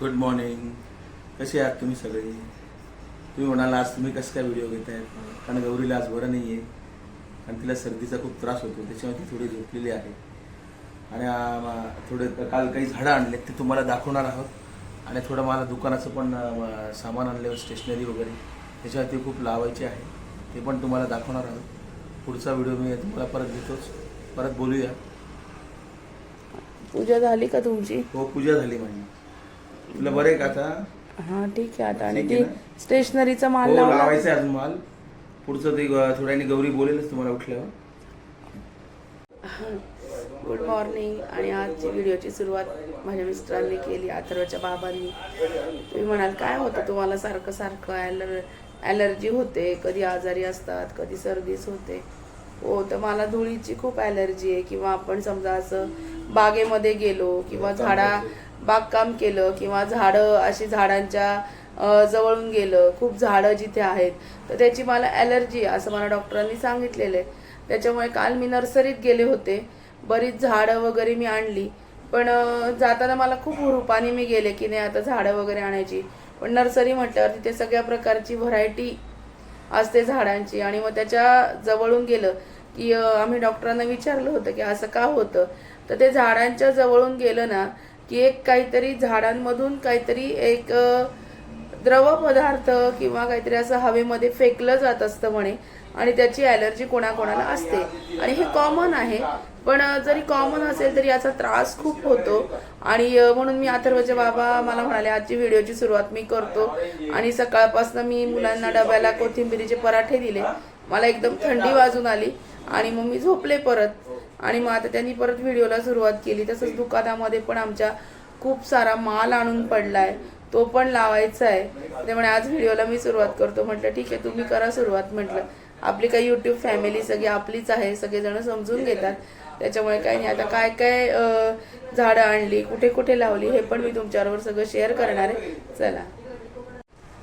Good morning कसे आहात तुम्ही सगळे? तुम्ही म्हणाल आज तुम्ही कसं काय व्हिडिओ घेत आहेत कारण गौरीला आज बरं नाही आहे आणि तिला सर्दीचा खूप त्रास होतो. त्याच्यामुळे ती थोडी झोपलेली आहे. आणि थोडे काल काही झाडं आणले ते तुम्हाला दाखवणार आहोत. आणि थोडं मला दुकानाचं पण सामान आणलं स्टेशनरी वगैरे. त्याच्यावर ते खूप लावायचे आहे. ते पण तुम्हाला दाखवणार आहोत. पुढचा व्हिडिओ मी तुम्हाला परत देतोच. परत बोलूया. पूजा झाली का तुमची? हो पूजा झाली माझी. तुला बरं का आता? हा ठीक आहे आता. आणि ठीक ती आहे ना? स्टेशनरीचा माल हो लावायचं आहे अजून माल. पुढचं ते थोड्याने गौरी बोलेलच तुम्हाला उठल्यावर. गुड मॉर्निंग आणि आजची व्हिडिओची सुरुवात माझ्या मिस्टरांनी केली अथर्वच्या बाबांनी. तुम्ही म्हणाल काय होतं? तुम्हाला सारखं सारखं ॲलर ॲलर्जी होते. कधी आजारी असतात कधी सर्दीच होते. हो तर मला धुळीची खूप ॲलर्जी आहे. किंवा आपण समजा असं बागेमध्ये गेलो किंवा झाडा बागकाम केलं किंवा झाडं अशी झाडांच्या जवळून गेलं खूप झाडं जिथे आहेत तर त्याची मला ॲलर्जी असं मला डॉक्टरांनी सांगितलेलं आहे. त्याच्यामुळे काल मी नर्सरीत गेले होते. बरीच झाडं वगैरे मी आणली. पण जाताना मला खूप हुरूपाने मी गेले की नाही आता झाडं वगैरे आणायची. पण नर्सरी म्हटल्यावर तिथे सगळ्या प्रकारची व्हरायटी असते झाडांची. आणि मग त्याच्या जवळून गेलं की आम्ही डॉक्टरांना विचारलं होतं की असं का होतं? तर ते झाडांच्या जवळून गेलं ना की एक काहीतरी झाडांमधून काहीतरी एक द्रव पदार्थ किंवा काहीतरी असं हवेमध्ये फेकलं जात असतं म्हणे. आणि त्याची ॲलर्जी कोणाकोणाला असते. आणि हे कॉमन आहे. पण जरी कॉमन असेल तरी याचा त्रास खूप होतो. आणि म्हणून मी अथर्वचे बाबा मला म्हणाले आजची व्हिडिओची सुरुवात मी करतो. आणि सकाळपासून मी मुलांना डब्याला कोथिंबिरीचे पराठे दिले. मला एकदम थंडी वाजून आली. आणि मग मी झोपले परत. आणि मग आता त्यांनी परत व्हिडिओला सुरुवात केली. तसंच दुकानामध्ये पण आमच्या खूप सारा माल आणून पडलाय. तो पण लावायचा आहे. त्यामुळे आज व्हिडिओला मी सुरुवात करतो. म्हटलं ठीक आहे तुम्ही करा सुरुवात. म्हटलं आपली काही युट्यूब फॅमिली सगळी आपलीच आहे. सगळेजण समजून घेतात. त्याच्यामुळे काही नाही. आता काय काय झाडं आणली कुठे कुठे लावली हे पण मी तुमच्याबरोबर सगळं शेअर करणार आहे. चला.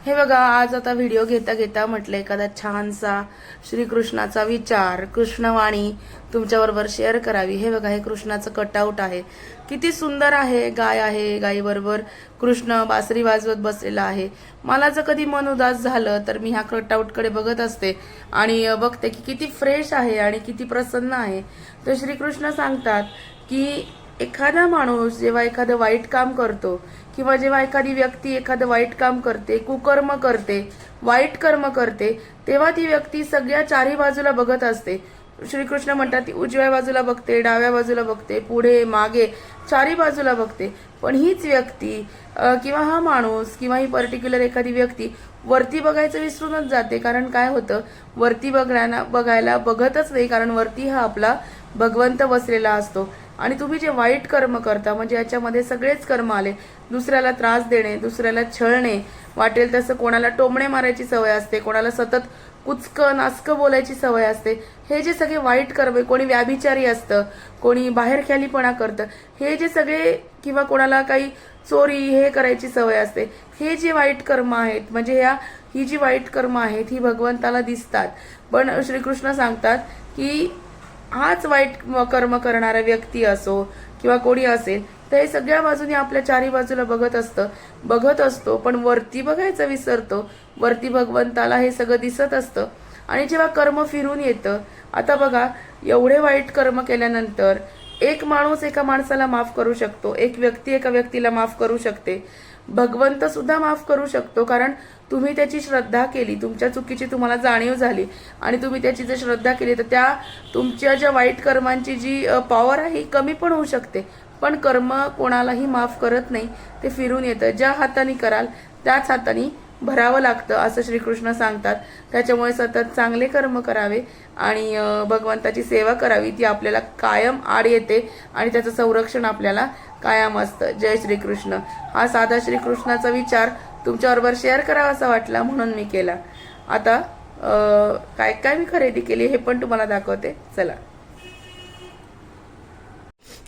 हे बघा आज आता व्हिडिओ घेता घेता म्हटलं एखादा छानसा श्रीकृष्णाचा विचार कृष्णवाणी तुमच्याबरोबर शेअर करावी. हे बघा हे कृष्णाचं कटआउट आहे. किती सुंदर आहे गाय आहे गायीबरोबर कृष्ण बासरी वाजवत बसलेला आहे. मला जर कधी मन उदास झालं तर मी ह्या कटआउटकडे बघत असते. आणि बघते की किती फ्रेश आहे आणि किती प्रसन्न आहे. तर श्रीकृष्ण सांगतात की एखादा माणूस जेव्हा एखादं वाईट काम करतो किंवा जेव्हा एखादी व्यक्ती एखादं वाईट काम करते कुकर्म करते वाईट कर्म करते तेव्हा ती व्यक्ती सगळ्या चारी बाजूला बघत असते. श्रीकृष्ण म्हणतात ती उजव्या बाजूला बघते डाव्या बाजूला बघते पुढे मागे चारी बाजूला बघते. पण हीच व्यक्ती किंवा हा माणूस किंवा ही पर्टिक्युलर एखादी व्यक्ती वरती बघायचं विसरूनच जाते. कारण काय होतं? वरती बघण्याना बघायला बघतच नाही. कारण वरती हा आपला भगवंत बसलेला असतो. आणि तुम्ही जे वाईट कर्म करता म्हणजे याच्यामध्ये सगळेच कर्म आले. दुसऱ्याला त्रास देणे दुसऱ्याला छळणे वाटेल तसं कोणाला टोमणे मारायची सवय असते कोणाला सतत कुचकं नाचकं बोलायची सवय असते. हे जे सगळे वाईट कर्म आहे कोणी व्याभिचारी असतं कोणी बाहेर ख्यालीपणा करतं हे जे सगळे किंवा कोणाला काही चोरी हे करायची सवय असते. हे जे वाईट कर्म आहेत म्हणजे ह्या ही जी वाईट कर्म आहेत ही भगवंताला दिसतात. पण श्रीकृष्ण सांगतात की हाच वाईट कर्म करणारा व्यक्ती असो किंवा कोणी असेल तर हे सगळ्या बाजूने आपल्या चारी बाजूला बघत असतं. बघत असतो पण वरती बघायचं विसरतो. वरती भगवंताला हे सगळं दिसत असतं. आणि जेव्हा कर्म फिरून येतं आता बघा एवढे वाईट कर्म केल्यानंतर एक माणूस एका माणसाला माफ करू शकतो एक व्यक्ती एका व्यक्तीला माफ करू शकते. भगवंत सुद्धा माफ करू शकतो कारण तुम्ही त्याची श्रद्धा केली तुमच्या चुकीची तुम्हाला जाणीव झाली आणि तुम्ही त्याची जर श्रद्धा केली तर त्या तुमच्या ज्या वाईट कर्मांची जी पॉवर आहे ही कमी पण होऊ शकते. पण कर्म कोणालाही माफ करत नाही ते फिरून येतं. ज्या हाताने कराल त्याच हाताने भरावं लागतं असं श्रीकृष्ण सांगतात. त्याच्यामुळे सतत चांगले कर्म करावे आणि भगवंताची सेवा करावी ती आपल्याला कायम आड येते आणि त्याचं संरक्षण आपल्याला कायम असतं. जय श्रीकृष्ण. हा साधा श्रीकृष्णाचा विचार तुमच्याबरोबर शेअर करावा असा वाटला म्हणून मी केला. आता काय काय मी खरेदी केली हे पण तुम्हाला दाखवते. चला.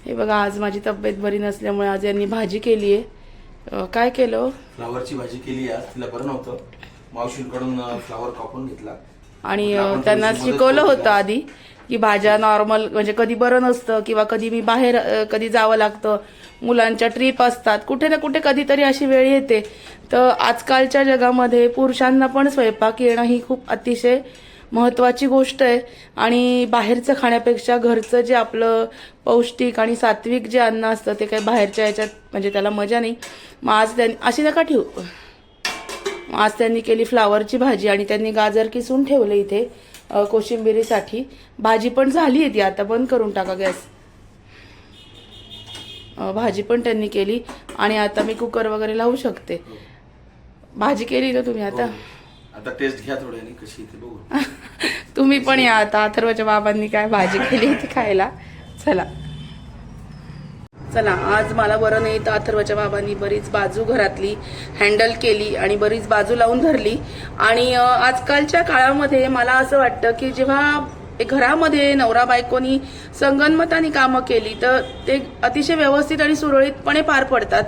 हे बघा आज माझी तब्येत बरी नसल्यामुळे आज यांनी भाजी केली आहे काय केलं? फ्लावरची भाजी केली आज तिला बरं नव्हतं. मावशींकडून फ्लावर कापून घेतला. आणि त्यांना शिकवलं होतं आधी. की भाज्या नॉर्मल म्हणजे कधी बरं नसतं किंवा कधी मी बाहेर कधी जावं लागतं. मुलांच्या ट्रिप असतात. कुठे ना कुठे कधीतरी अशी वेळ येते. तर आजकालच्या जगामध्ये पुरुषांना पण स्वयंपाक येणं ही खूप अतिशय महत्वाची गोष्ट आहे. आणि बाहेरचं खाण्यापेक्षा घरचं जे आपलं पौष्टिक आणि सात्विक जे अन्न असतं ते काही बाहेरच्या याच्यात म्हणजे त्याला मजा नाही. मग आज त्यांनी अशी नका ठेवू. आज त्यांनी केली फ्लावरची भाजी आणि त्यांनी गाजर किसून ठेवले इथे. कोशिंबिरीसाठी. भाजी पण झाली आहे ती आता बंद करून टाका गॅस. भाजी पण त्यांनी केली आणि आता मी कुकर वगैरे लावू शकते. भाजी केली ना तुम्ही आता? आता टेस्ट घ्या थोड्याने कशी ते बघू. तुम्ही पण या आता अथर्वच्या बाबांनी काय भाजी केली होती खायला. चला. चला आज मला बरं नाही तर अथर्वच्या बाबांनी बरीच बाजू घरातली हँडल केली आणि बरीच बाजू लावून धरली. आणि आजकालच्या काळामध्ये मला असं वाटतं की जेव्हा घरामध्ये नवरा बायकोनी संगनमतानी कामं केली तर ते अतिशय व्यवस्थित आणि सुरळीतपणे पार पडतात.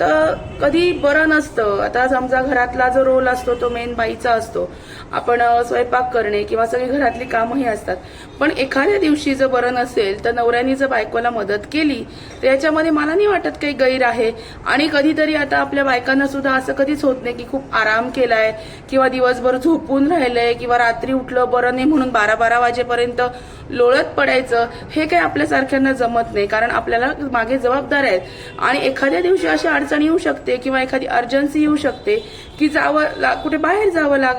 तर कधी बरं नसतं. आता समजा घरातला जो रोल असतो तो मेन बाईचा असतो. आपण स्वयंपाक करणे किंवा सगळी घरातली कामंही असतात. पण एखाद्या दिवशी जर बरं नसेल तर नवऱ्यानी जर बायकोला मदत केली तर याच्यामध्ये मला नाही वाटत काही गैर आहे. आणि कधीतरी आता आपल्या बायकांना सुद्धा असं कधीच होत नाही की खूप आराम केलाय किंवा दिवसभर झोपून राहिलंय किंवा रात्री उठलं बरं नाही म्हणून बारा बारा वाजेपर्यंत लोळत पडायचं हे काही आपल्यासारख्यांना जमत नाही. कारण आपल्याला मागे जबाबदार आहेत. आणि एखाद्या दिवशी अशी अडचण येऊ शकते किंवा एखादी अर्जन्सी येऊ शकते की जावं ला- कुठे बाहेर जावं लाग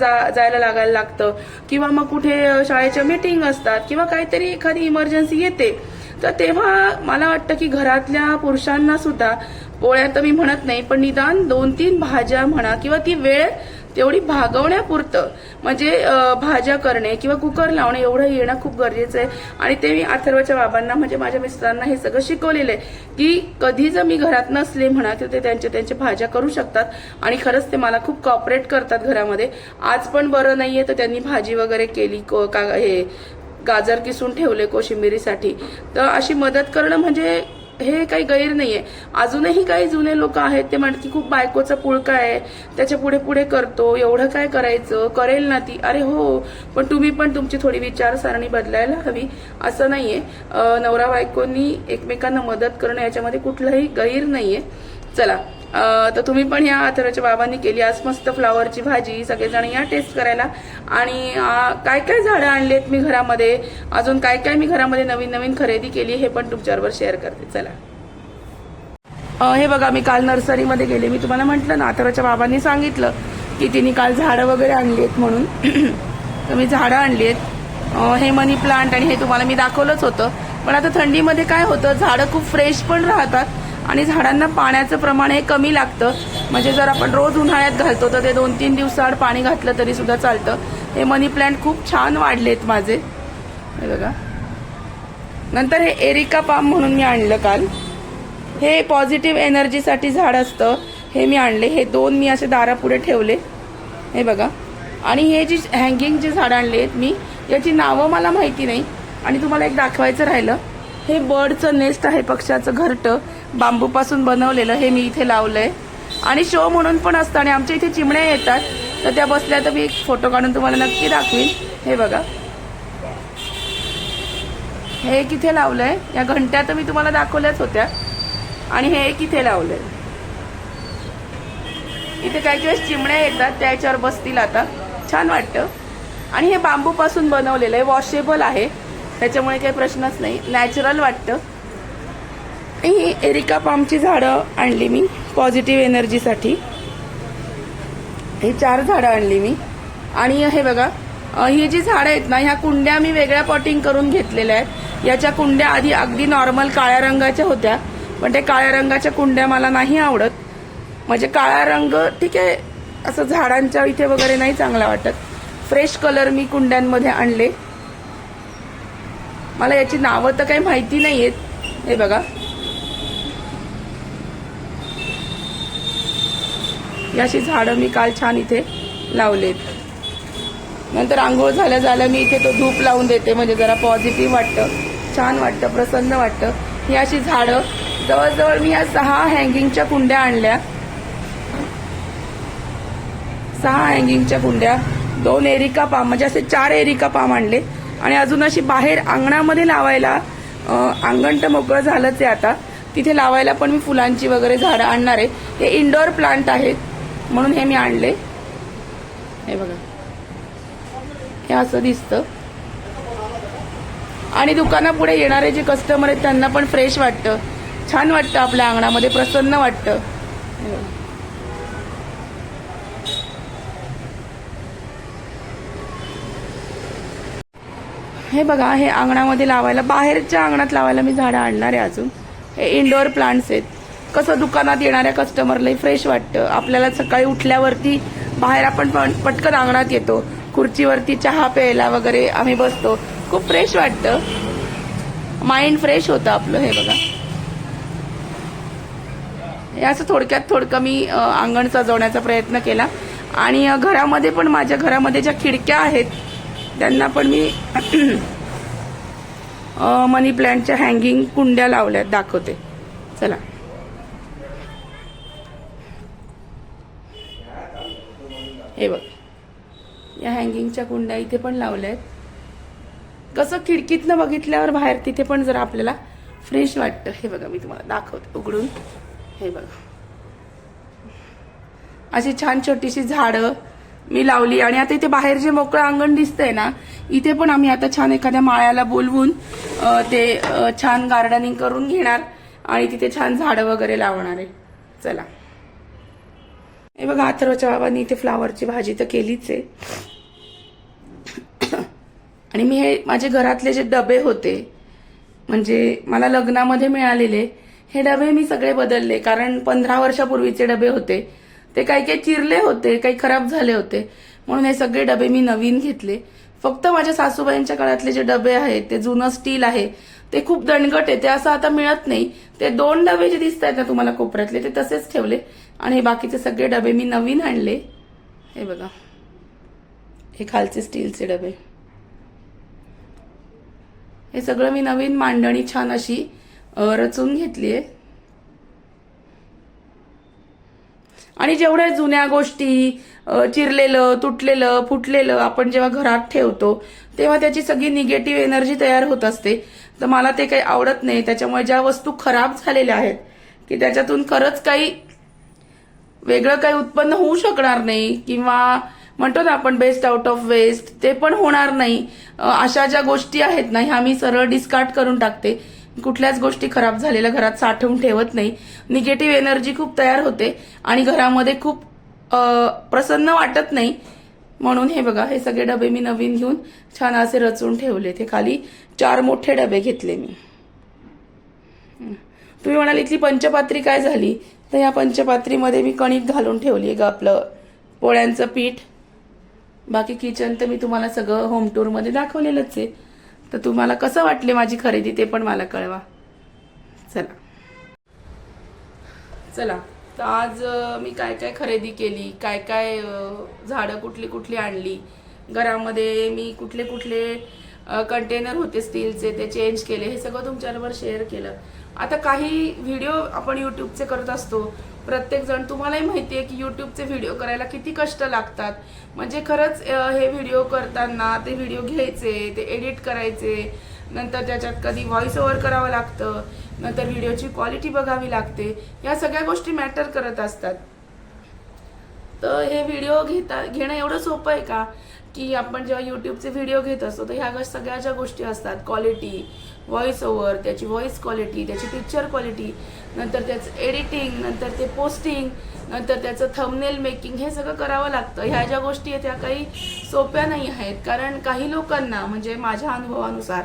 जा- जायला लागायला लागतं. किंवा मग कुठे शाळेच्या मीटिंग असतात किंवा काहीतरी एखादी इमर्जन्सी येते. तर तेव्हा मला वाटतं की घरातल्या पुरुषांना सुद्धा पोळ्या तर मी म्हणत नाही पण निदान दोन तीन भाज्या म्हणा किंवा ती वेळ तेवढी भागवण्यापुरतं. म्हणजे भाज्या करणे किंवा कुकर लावणे एवढं येणं खूप गरजेचं आहे. आणि ते मी अथर्वच्या बाबांना म्हणजे माझ्या मिस्टरांना हे सगळं शिकवलेलं आहे की कधी जर मी घरात नसले म्हणा तर ते त्यांच्या त्यांच्या भाज्या करू शकतात. आणि खरंच ते मला खूप कॉपरेट करतात घरामध्ये. आज पण बरं नाहीये तर त्यांनी भाजी वगैरे केली का हे गाजर किसून ठेवले कोशिंबिरीसाठी. तर अशी मदत करणं म्हणजे हे काही गैर नाहीये. अजूनही काही जुने लोक आहेत ते म्हणत की खूप बायकोचा पुळका आहे त्याच्या पुढे पुढे करतो एवढं काय करायचं? करेल ना ती? अरे हो पण तुम्ही पण तुमची थोडी विचारसरणी बदलायला हवी. असं नाहीये. आहे नवरा बायकोनी एकमेकांना मदत करणं याच्यामध्ये कुठलाही गैर नाहीये. चला. तर तुम्ही पण या अथर्वच्या बाबांनी केली. आज मस्त फ्लावरची भाजी सगळेजण या टेस्ट करायला. आणि काय काय झाडं आणलेत मी घरामध्ये? अजून काय काय मी घरामध्ये नवीन नवीन खरेदी केली हे पण तुमच्याबरोबर शेअर करते. चला. हे बघा मी काल नर्सरीमध्ये गेले. मी तुम्हाला म्हटलं ना अथर्वच्या बाबांनी सांगितलं की तिने काल झाडं वगैरे आणली आहेत म्हणून. तर मी झाडं आणली आहेत हे मनी प्लांट आणि हे तुम्हाला मी दाखवलंच होतं. पण आता थंडीमध्ये काय होतं? झाडं खूप फ्रेश पण राहतात. आणि झाडांना पाण्याचं प्रमाण हे कमी लागतं. म्हणजे जर आपण रोज उन्हाळ्यात घालतो तर ते दोन तीन दिवसाआड पाणी घातलं तरी सुद्धा चालतं. हे मनी प्लांट खूप छान वाढलेत माझे. हे बघा. नंतर हे एरिका पाम म्हणून मी आणलं काल. हे पॉझिटिव्ह एनर्जीसाठी झाड असतं. हे मी आणले. हे दोन मी असे दारापुढे ठेवले. हे बघा. आणि हे जी हँगिंग जे झाडं आणले आहेत मी याची नावं मला माहिती नाही. आणि तुम्हाला एक दाखवायचं राहिलं. हे बर्डचं नेस्ट आहे पक्ष्याचं घरटं. बांबूपासून बनवलेलं हे मी इथे लावलं आहे आणि शो म्हणून पण असतं आणि आमच्या इथे चिमण्या येतात. तर त्या बसल्या तर मी एक फोटो काढून तुम्हाला नक्की दाखवीन. हे बघा. हे एक इथे आहे या घंट्या तर मी तुम्हाला दाखवल्याच होत्या. आणि हे एक इथे लावलं आहे इथे काही काही चिमण्या येतात त्या याच्यावर बसतील आता. छान वाटतं. आणि हे बांबूपासून बनवलेलं आहे. वॉशेबल आहे. त्याच्यामुळे काही प्रश्नच नाही. नॅचरल वाटतं. ही एरिका पामची झाडं आणली मी पॉझिटिव्ह एनर्जीसाठी ही चार झाडं आणली मी. आणि हे बघा ही जी झाडं आहेत ना ह्या कुंड्या मी वेगळ्या पॉटिंग करून घेतलेल्या आहेत. याच्या कुंड्या आधी अगदी नॉर्मल काळ्या रंगाच्या होत्या पण ते काळ्या रंगाच्या कुंड्या मला नाही आवडत. म्हणजे काळा रंग ठीक आहे असं झाडांच्या इथे वगैरे नाही चांगला वाटत. फ्रेश कलर मी कुंड्यांमध्ये आणले. मला याची नावं तर काही माहिती नाही आहेत हे बघा. ही अशी झाडं मी काल छान इथे लावलेत. नंतर आंघोळ झाल्या झाल्या मी इथे तो धूप लावून देते म्हणजे जरा पॉझिटिव्ह वाटतं छान वाटतं प्रसन्न वाटतं. ही अशी झाडं जवळजवळ मी या सहा हँगिंगच्या कुंड्या आणल्या. सहा हँगिंगच्या कुंड्या दोन एरिका पाम म्हणजे असे चार एरिका पाम आणले. आणि अजून अशी बाहेर अंगणामध्ये लावायला अंगण तर मोकळं झालंच आहे आता. तिथे लावायला पण मी फुलांची वगैरे झाडं आणणार आहे. हे इनडोअर प्लांट आहेत. म्हणून हे मी आणले. हे बघा. हे असं दिसतं. आणि दुकानापुढे येणारे जे कस्टमर आहेत त्यांना पण फ्रेश वाटतं. छान वाटतं आपल्या अंगणामध्ये प्रसन्न वाटतं. हे बघा. हे बघा हे अंगणामध्ये लावायला बाहेरच्या अंगणात लावायला मी झाडं आणणार आहे अजून. हे इनडोअर प्लांट्स आहेत. कसं दुकानात येणाऱ्या कस्टमरलाही फ्रेश वाटतं. आपल्याला सकाळी उठल्यावरती बाहेर आपण पटकन अंगणात येतो. खुर्चीवरती चहा प्यायला वगैरे आम्ही बसतो. खूप फ्रेश वाटतं. माइंड फ्रेश होतं आपलं हे बघा. हे असं थोडक्यात थोडकं मी अंगण सजवण्याचा प्रयत्न केला. आणि घरामध्ये पण माझ्या घरामध्ये ज्या खिडक्या आहेत त्यांना पण मी मनी प्लांटच्या हँगिंग कुंड्या लावल्यात दाखवते. चला. हे बघ. या हँगिंगच्या कुंड्या इथे पण लावल्या आहेत. कसं खिडकीतनं बघितल्यावर बाहेर तिथे पण जरा आपल्याला फ्रेश वाटतं. हे बघा मी तुम्हाला दाखवते उघडून. हे बघा. अशी छान छोटीशी झाडं मी लावली आणि आता इथे बाहेर जे मोकळं अंगण दिसतंय ना इथे पण आम्ही आता छान एखाद्या माळ्याला बोलवून ते छान गार्डनिंग करून घेणार आणि तिथे छान झाडं वगैरे लावणार आहे. चला. हे बघा अथर्वच्या बाबांनी इथे फ्लावरची भाजी तर केलीच आहे. आणि मी हे माझे घरातले जे डबे होते म्हणजे मला लग्नामध्ये मिळालेले हे डबे मी सगळे बदलले. कारण पंधरा वर्षापूर्वीचे डबे होते. ते काही काही चिरले होते काही खराब झाले होते. म्हणून हे सगळे डबे मी नवीन घेतले. फक्त माझ्या सासूबाईंच्या काळातले जे डबे आहेत ते जुनं स्टील आहे ते खूप दणगट आहे. ते असं आता मिळत नाही. ते दोन डबे जे दिसत आहेत ना तुम्हाला कोपऱ्यातले ते तसेच ठेवले. आणि बाकीचे सगळे डबे मी नवीन आणले. हे बघा. हे खालचे स्टीलचे डबे. हे सगळं मी नवीन मांडणी छान अशी रचून घेतली आहे. आणि जेवढ्या जुन्या गोष्टी चिरलेलं तुटलेलं फुटलेलं आपण जेव्हा घरात ठेवतो तेव्हा त्याची सगळी निगेटिव्ह एनर्जी तयार होत असते. तर मला ते काही आवडत नाही. त्याच्यामुळे ज्या वस्तू खराब झालेल्या आहेत की त्याच्यातून खरंच काही वेगळं काही उत्पन्न होऊ शकणार नाही किंवा म्हणतो ना आपण बेस्ट आउट ऑफ वेस्ट ते पण होणार नाही. अशा ज्या गोष्टी आहेत ना ह्या मी सरळ डिस्कार्ड करून टाकते. कुठल्याच गोष्टी खराब झालेल्या घरात साठवून ठेवत नाही. निगेटिव्ह एनर्जी खूप तयार होते आणि घरामध्ये खूप प्रसन्न वाटत नाही. म्हणून हे बघा हे सगळे डबे मी नवीन घेऊन छान असे रचून ठेवले ते खाली चार मोठे डबे घेतले मी. तुम्ही म्हणाल इथली पंचपात्री काय झाली? तर या पंचपात्रीमध्ये मी कणिक घालून ठेवली आहे ग आपलं पोळ्यांचं पीठ. बाकी किचन तर मी तुम्हाला सगळं होम टूरमध्ये दाखवलेलंच आहे. तर तुम्हाला कसं वाटले माझी खरेदी ते पण मला कळवा. चला. चला. तर आज मी काय काय खरेदी केली काय काय झाडं कुठली कुठली आणली? घरामध्ये मी कुठले कुठले कंटेनर होते स्टीलचे ते चेंज केले. हे सगळं तुमच्याबरोबर शेअर केलं. आता काही व्हिडिओ आपण यूट्यूबचे करत असतो. प्रत्येक जण तुम्हालाही माहिती आहे की यूट्यूबचे व्हिडिओ करायला किती कष्ट लागतात. म्हणजे खरंच हे व्हिडिओ करताना ते व्हिडिओ घ्यायचे ते एडिट करायचे. नंतर त्याच्यात कधी व्हॉइस ओव्हर करावं लागतं. नंतर व्हिडिओची क्वालिटी बघावी लागते. या सगळ्या गोष्टी मॅटर करत असतात. तर हे व्हिडिओ घेता घेणं एवढं सोपं आहे का? की आपण जेव्हा यूट्यूबचे व्हिडिओ घेत असतो तर ह्या सगळ्या ज्या गोष्टी असतात क्वालिटी व्हॉइस ओवर त्याची व्हॉइस क्वालिटी त्याची पिक्चर क्वालिटी नंतर त्याचं एडिटिंग नंतर ते पोस्टिंग नंतर त्याचं थंबनेल मेकिंग हे सगळं करावं लागतं. ह्या ज्या गोष्टी आहेत त्या काही सोप्या नाही आहेत. कारण काही लोकांना म्हणजे माझ्या अनुभवानुसार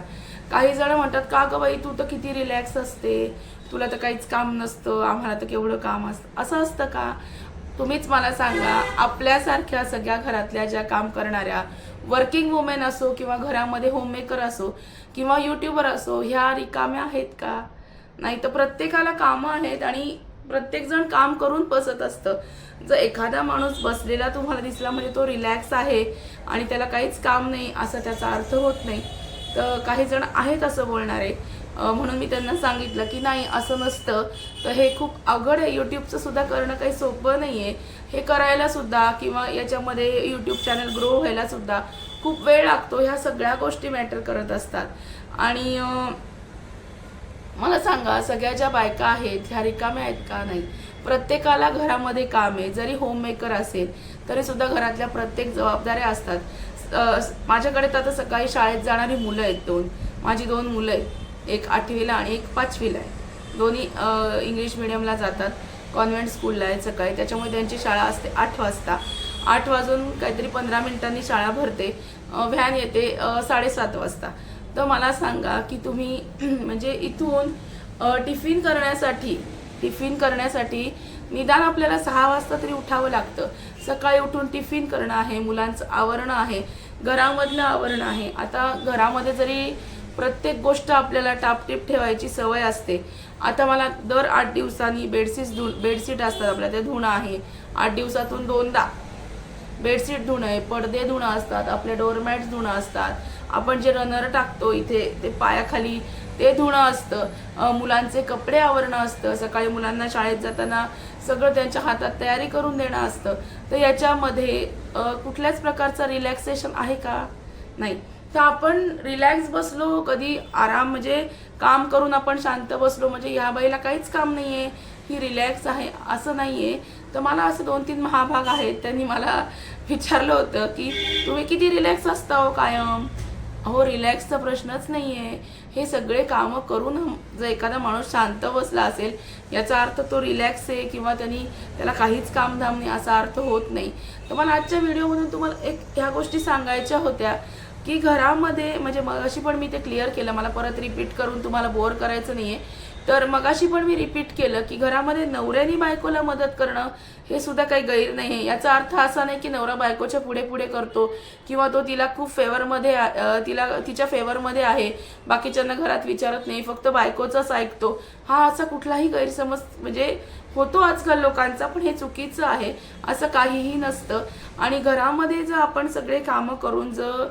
काही जण म्हणतात का गं बाई तू तर किती रिलॅक्स असते. तुला तर काहीच काम नसतं. आम्हाला तर केवढं काम असतं. असं असतं का? तुम्हीच मला सांगा आपल्यासारख्या सगळ्या घरातल्या ज्या काम करणाऱ्या वर्किंग वुमेन असो किंवा घरामध्ये होममेकर असो किंवा युट्यूबर असो ह्या रिकाम्या आहेत का? नाही तर प्रत्येकाला कामं आहेत आणि प्रत्येकजण काम करून बसत असतं. जर एखादा माणूस बसलेला तुम्हाला दिसला म्हणजे तो रिलॅक्स आहे आणि त्याला काहीच काम नाही असा त्याचा अर्थ होत नाही. तर काही जण आहेत असं बोलणारे. म्हणून मी त्यांना सांगितलं की नाही असं नसतं. तर हे खूप अवघड आहे. यूट्यूबचं सुद्धा करणं काही सोपं नाही आहे हे करायला सुद्धा किंवा याच्यामध्ये यूट्यूब चॅनल ग्रो व्हायला सुद्धा खूप वेळ लागतो. ह्या सगळ्या गोष्टी मॅटर करत असतात. आणि मला सांगा सगळ्या ज्या बायका आहेत ह्या रिकाम्या आहेत का नाही? प्रत्येकाला घरामध्ये काम आहे. जरी होममेकर असेल तरी सुद्धा घरातल्या प्रत्येक जबाबदाऱ्या असतात. माझ्याकडे तर आता सकाळी शाळेत जाणारी मुलं आहेत दोन. माझी दोन मुलं आहेत. एक आठवीला आणि एक पाचवीला आहे. दोन्ही इंग्लिश मिडियमला जातात. कॉन्व्हेंट स्कूलला आहे सकाळी. त्याच्यामुळे त्यांची शाळा असते आठ वाजता. आठ वाजून काहीतरी पंधरा मिनिटांनी शाळा भरते. व्हॅन येते साडेसात वाजता. तर मला सांगा की तुम्ही म्हणजे इथून टिफिन करण्यासाठी टिफिन करण्यासाठी निदान आपल्याला सहा वाजता तरी उठावं लागतं. सकाळी उठून टिफिन करणं आहे मुलांचं आवरणं आहे घरामधलं आवरणं आहे. आता घरामध्ये जरी प्रत्येक गोष्ट आपल्याला टापटीप ठेवायची सवय असते. आता मला दर आठ दिवसांनी बेडशीट धु बेडशीट असतात आपल्या ते धुणं आहे. आठ दिवसातून दोनदा बेडशीट धुणं आहे पडदे धुणं असतात आपले डोरमॅट्स धुणं असतात. आपण जे रनर टाकतो इथे ते पायाखाली ते धुणं असतं. मुलांचे कपडे आवरणं असतं. सकाळी मुलांना शाळेत जाताना सगळं त्यांच्या हातात तयारी करून देणं असतं. तर याच्यामध्ये कुठल्याच प्रकारचं रिलॅक्सेशन आहे का? नाही. तर आपण रिलॅक्स बसलो कधी आराम म्हणजे काम करून आपण शांत बसलो म्हणजे या बाईला काहीच काम नाही आहे ही रिलॅक्स आहे असं नाही आहे तर मला असं दोन तीन महाभाग आहेत. त्यांनी मला विचारलं होतं की तुम्ही किती रिलॅक्स असता हो कायम? हो रिलॅक्सचा प्रश्नच नाही आहे हे सगळे कामं करून जर एखादा माणूस शांत बसला असेल याचा अर्थ तो रिलॅक्स आहे किंवा त्यांनी त्याला काहीच कामधाम नाही असा अर्थ होत नाही. तर मला आजच्या व्हिडिओमधून तुम्हाला एक ह्या गोष्टी सांगायच्या होत्या. की घरामध्ये म्हणजे मगाशी पण मी ते क्लिअर केलं मला परत रिपीट करून तुम्हाला बोर करायचं नाही आहे तर मगाशी पण मी रिपीट केलं की घरामध्ये नवऱ्याने बायकोला मदत करणं हे सुद्धा काही गैर नाही आहे याचा अर्थ असा नाही की नवरा बायकोच्या पुढे पुढे करतो किंवा तो तिला खूप फेवरमध्ये तिला तिच्या फेवरमध्ये आहे. बाकीच्यांना घरात विचारत नाही फक्त बायकोचाच ऐकतो. हा असा कुठलाही गैरसमज म्हणजे होतो आजकाल लोकांचा पण हे चुकीचं आहे. असं काहीही नसतं. आणि घरामध्ये जर आपण सगळे कामं करून जर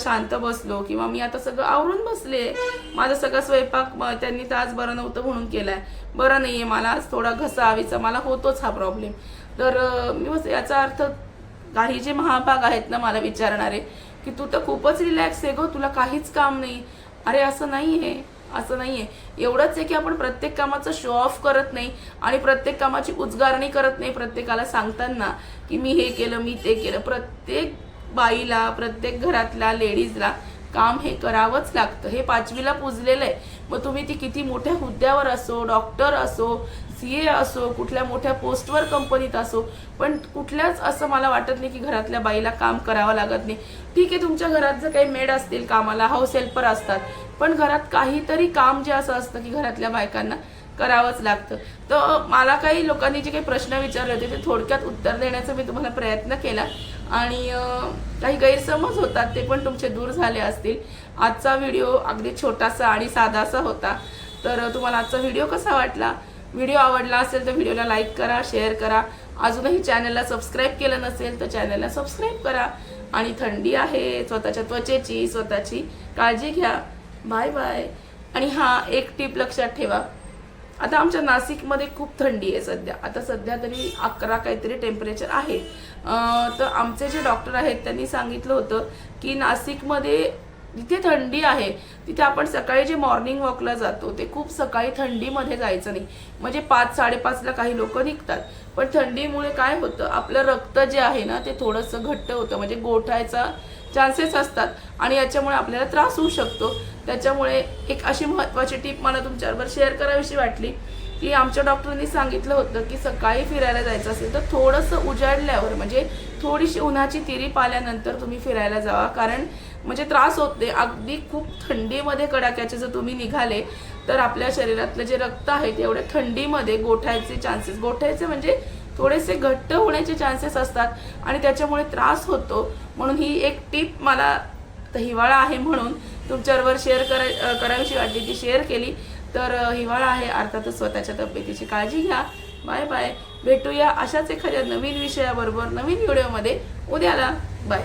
शांत बसलो किंवा मी आता सगळं आवरून बसले. माझा सगळा स्वयंपाक त्यांनी तर आज बरं नव्हतं म्हणून केलाय. बरं नाही आहे मला आज थोडा घसा मला होतोच हा प्रॉब्लेम तर मी बस याचा अर्थ काही जे महाभाग आहेत ना मला विचारणारे की तू तर खूपच रिलॅक्स आहे गो तुला काहीच काम नाही. अरे असं नाही आहे असं नाही आहे एवढंच आहे की आपण प्रत्येक कामाचं शो ऑफ करत नाही आणि प्रत्येक कामाची उद्गारणी करत नाही प्रत्येकाला सांगताना की मी हे केलं मी ते केलं. प्रत्येक बाईला प्रत्येक घरातल्या लेडीजला काम हे करावंच लागतं. हे पाचवीला पुजलेलं आहे. मग तुम्ही ती किती मोठ्या हुद्द्यावर असो डॉक्टर असो सी ए असो कुठल्या मोठ्या पोस्टवर कंपनीत असो पण कुठल्याच असं मला वाटत नाही की घरातल्या बाईला काम करावं लागत नाही. ठीक आहे तुमच्या घरात जर काही मेड असतील कामाला हाऊस हेल्पर असतात पण घरात काहीतरी काम जे असं असतं की घरातल्या बायकांना करावंच लागतं. तर मला काही लोकांनी जे काही प्रश्न विचारले होते ते थोडक्यात उत्तर देण्याचा मी तुम्हाला प्रयत्न केला. आणि काही गैरसमज होतात ते पण तुमचे दूर झाले असतील. आजचा व्हिडिओ अगदी छोटासा आणि साधासा होता. तर तुम्हाला आजचा व्हिडिओ कसा वाटला? व्हिडिओ आवडला असेल तर व्हिडिओला लाईक करा शेअर करा. अजूनही चॅनलला सबस्क्राईब केलं नसेल तर चॅनलला सबस्क्राईब करा. आणि थंडी आहे स्वतःच्या त्वचेची स्वतःची काळजी घ्या. Bye bye. आणि हा एक टीप लक्षात ठेवा. आता आमच्या नाशिकमध्ये खूप थंडी आहे सध्या. आता सध्या तरी अकरा काहीतरी टेम्परेचर आहे. तर आमचे जे डॉक्टर आहेत त्यांनी सांगितलं होतं की नाशिकमध्ये जिथे थंडी आहे तिथे आपण सकाळी जे मॉर्निंग वॉकला जातो ते खूप सकाळी थंडीमध्ये जायचं नाही. म्हणजे पाच साडेपाचला काही लोक निघतात. पण थंडीमुळे काय होतं आपलं रक्त जे आहे ना ते थोडंसं घट्ट होतं. म्हणजे गोठायचा चान्सेस असतात. आणि याच्यामुळे आपल्याला त्रास होऊ शकतो. त्याच्यामुळे एक अशी महत्त्वाची टीप मला तुमच्याबरोबर शेअर करावीशी वाटली की आमच्या डॉक्टरांनी सांगितलं होतं की सकाळी फिरायला जायचं असेल तर थोडंसं उजाडल्यावर म्हणजे थोडीशी उन्हाची तिरीप आल्यानंतर तुम्ही फिरायला जावा कारण म्हणजे त्रास होत नाही. अगदी खूप थंडीमध्ये कडाक्याचे जर तुम्ही निघाले तर आपल्या शरीरातलं जे रक्त आहे ते एवढ्या थंडीमध्ये गोठायचे चान्सेस गोठायचे म्हणजे थोडेसे घट्ट होण्याचे चान्सेस असतात आणि त्याच्यामुळे त्रास होतो. म्हणून ही एक टीप मला हिवाळा आहे म्हणून तुमच्याबरोबर शेअर कराय करावीशी वाटली. ती शेअर केली. तर हिवाळा आहे. अर्थातच स्वतःच्या तब्येतीची काळजी घ्या. बाय बाय भेटूया अशाच एखाद्या नवीन विषयाबरोबर नवीन व्हिडिओमध्ये उद्याला. बाय